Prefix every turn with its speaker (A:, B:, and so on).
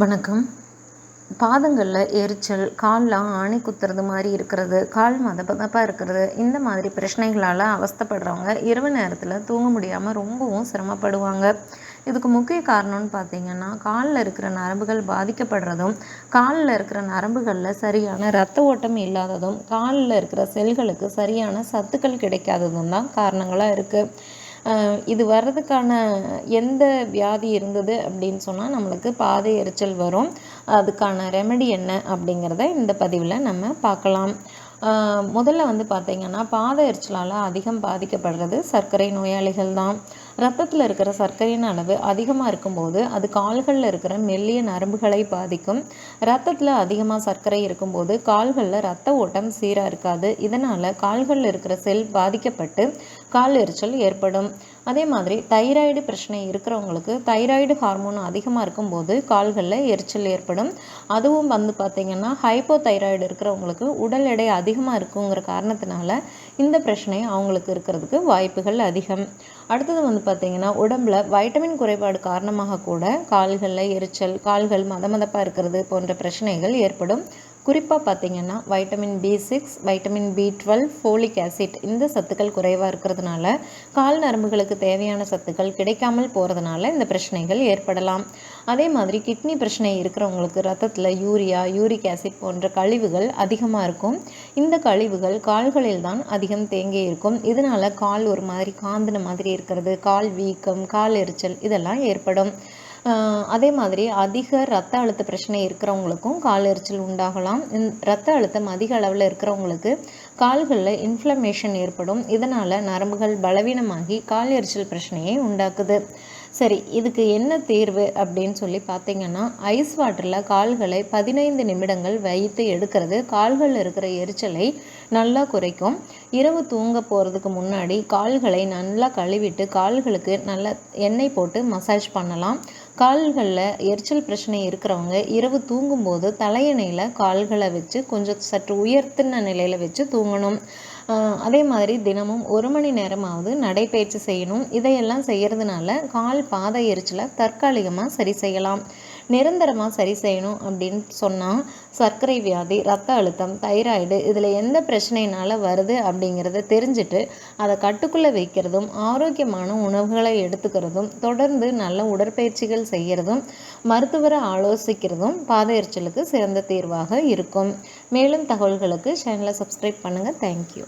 A: வணக்கம். பாதங்களில் எரிச்சல் கால்லாம் ஆணி குத்துறது மாதிரி இருக்கிறது கால் மதப்பதப்பாக இருக்கிறது இந்த மாதிரி பிரச்சனைகளால் அவஸ்தைப்படுறவங்க இரவு நேரத்தில் தூங்க முடியாமல் ரொம்பவும் சிரமப்படுவாங்க. இதுக்கு முக்கிய காரணம்னு பார்த்தீங்கன்னா காலில் இருக்கிற நரம்புகள் பாதிக்கப்படுறதும் காலில் இருக்கிற நரம்புகளில் சரியான ரத்த ஓட்டம் இல்லாததும் காலில் இருக்கிற செல்களுக்கு சரியான சத்துக்கள் கிடைக்காததும் தான் காரணங்களாக இருக்குது இது வர்றதுக்கான எந்த வியாதி இருந்தது அப்படின்னு சொன்னால் நம்மளுக்கு பாதை எரிச்சல் வரும். அதுக்கான ரெமெடி என்ன அப்படிங்கிறத இந்த பதிவில் நம்ம பார்க்கலாம். முதல்ல வந்து பார்த்திங்கன்னா பாத எரிச்சலால் அதிகம் பாதிக்கப்படுறது சர்க்கரை நோயாளிகள் தான். ரத்தத்தில் இருக்கிற சர்க்கரையின் அளவு அதிகமாக இருக்கும்போது அது கால்களில் இருக்கிற மெல்லிய நரம்புகளை பாதிக்கும். ரத்தத்தில் அதிகமாக சர்க்கரை இருக்கும்போது கால்களில் ரத்த ஓட்டம் சீராக இருக்காது. இதனால் கால்களில் இருக்கிற செல் பாதிக்கப்பட்டு கால் எரிச்சல் ஏற்படும். அதே மாதிரி தைராய்டு பிரச்சனை இருக்கிறவங்களுக்கு தைராய்டு ஹார்மோன் அதிகமாக இருக்கும்போது கால்களில் எரிச்சல் ஏற்படும். அதுவும் வந்து பார்த்திங்கன்னா ஹைப்போ தைராய்டு இருக்கிறவங்களுக்கு உடல் எடை அதிகமாக இருக்குங்கிற காரணத்தினால இந்த பிரச்சனை அவங்களுக்கு இருக்கிறதுக்கு வாய்ப்புகள் அதிகம். அடுத்தது வந்து பார்த்திங்கன்னா உடம்புல வைட்டமின் குறைபாடு காரணமாக கூட கால்களில் எரிச்சல் கால்கள் மத மதப்பாக இருக்கிறது போன்ற பிரச்சனைகள் ஏற்படும். குறிப்பாக பார்த்திங்கன்னா vitamin B six vitamin B twelve folic acid இந்த சத்துக்கள் குறைவாக இருக்கிறதுனால கால் நரம்புகளுக்கு தேவையான சத்துக்கள் கிடைக்காமல் போகிறதுனால இந்த பிரச்சனைகள் ஏற்படலாம். அதே மாதிரி கிட்னி பிரச்சனை இருக்கிறவங்களுக்கு ரத்தத்தில் யூரியா யூரிக் ஆசிட் போன்ற கழிவுகள் அதிகமாக இருக்கும். இந்த கழிவுகள் கால்களில் தான் அதிகம் தேங்கி இருக்கும். இதனால் கால் ஒரு மாதிரி காந்தின மாதிரி இருக்கிறது. கால் வீக்கம் கால் எரிச்சல் இதெல்லாம் ஏற்படும். அதே மாதிரி அதிக ரத்த அழுத்த பிரச்சனை இருக்கிறவங்களுக்கும் கால் எரிச்சல் உண்டாகலாம். ரத்த அழுத்தம் அதிக அளவில் இருக்கிறவங்களுக்கு கால்களில் இன்ஃப்ளமேஷன் ஏற்படும். இதனால் நரம்புகள் பலவீனமாகி கால் எரிச்சல் பிரச்சனையை உண்டாக்குது. சரி இதுக்கு என்ன தீர்வு அப்படின்னு சொல்லி பார்த்தீங்கன்னா ஐஸ் வாட்டரில் கால்களை பதினைந்து நிமிடங்கள் வைத்து எடுக்கிறது. கால்களில் இருக்கிற எரிச்சலை நல்லா குறைக்கும். இரவு தூங்க போகிறதுக்கு முன்னாடி கால்களை நல்லா கழுவிட்டு கால்களுக்கு நல்லா எண்ணெய் போட்டு மசாஜ் பண்ணலாம். கால்களில் எரிச்சல் பிரச்சனை இருக்கிறவங்க இரவு தூங்கும்போது தலையணையில் கால்களை வச்சு கொஞ்சம் சற்று உயர்த்தின நிலையில் வச்சு தூங்கணும். அதே மாதிரி தினமும் ஒரு மணி நேரமாவது நடைபயிற்சி செய்யணும். இதையெல்லாம் செய்கிறதுனால கால் பாத எரிச்சலை தற்காலிகமாக சரி செய்யலாம். நிரந்தரமாக சரி செய்யணும் அப்படின்னு சொன்னால் சர்க்கரை வியாதி ரத்த அழுத்தம் தைராய்டு இதில் எந்த பிரச்சனையினால் வருது அப்படிங்கிறத தெரிஞ்சுட்டு அதை கட்டுக்குள்ளே வைக்கிறதும் ஆரோக்கியமான உணவுகளை எடுத்துக்கிறதும் தொடர்ந்து நல்ல உடற்பயிற்சிகள் செய்கிறதும் மருத்துவரை ஆலோசிக்கிறதும் பாத எரிச்சலுக்கு சிறந்த தீர்வாக இருக்கும். மேலும் தகவல்களுக்கு சேனலை சப்ஸ்கிரைப் பண்ணுங்கள் தேங்க்யூ